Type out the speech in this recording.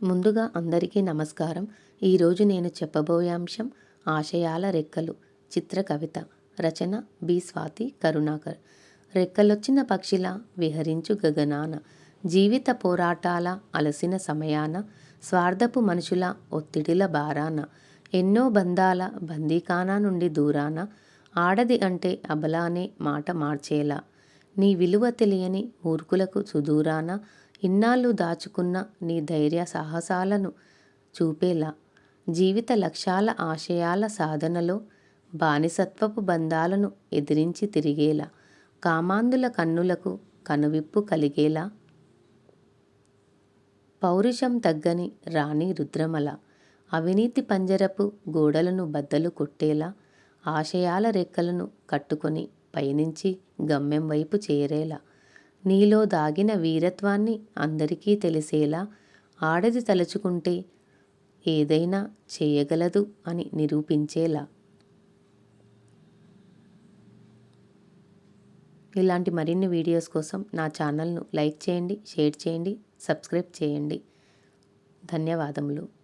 ముందుగా అందరికీ నమస్కారం. ఈరోజు నేను చెప్పబోయే అంశం ఆశయాల రెక్కలు చిత్ర కవిత రచన బి స్వాతి కరుణాకర్. రెక్కలొచ్చిన పక్షిలా విహరించు గగనాన జీవిత పోరాటాల అలసిన సమయాన స్వార్థపు మనుషుల ఒత్తిడిల బారాన ఎన్నో బంధాల బందీకానా నుండి దూరాన ఆడది అంటే అబలానే మాట మార్చేలా నీ విలువ తెలియని మూర్ఖులకు సుదూరాన ఇన్నాళ్ళు దాచుకున్న నీ ధైర్య సాహసాలను చూపేలా జీవిత లక్ష్యాల ఆశయాల సాధనలో బానిసత్వపు బంధాలను ఎదిరించి తిరిగేలా కామాందుల కన్నులకు కనువిప్పు కలిగేలా. పౌరుషం తగ్గని రాణి రుద్రమల అవినీతి పంజరపు గోడలను బద్దలు కొట్టేలా ఆశయాల రెక్కలను కట్టుకొని పయనించి గమ్యం వైపు చేరేలా. నీలో దాగిన వీరత్వాన్ని అందరికీ తెలిసేలా ఆడది తలుచుకుంటే ఏదైనా చేయగలదు అని నిరూపించేలా. ఇలాంటి మరిన్ని వీడియోస్ కోసం నా ఛానల్ను లైక్ చేయండి షేర్ చేయండి సబ్స్క్రైబ్ చేయండి. ధన్యవాదములు.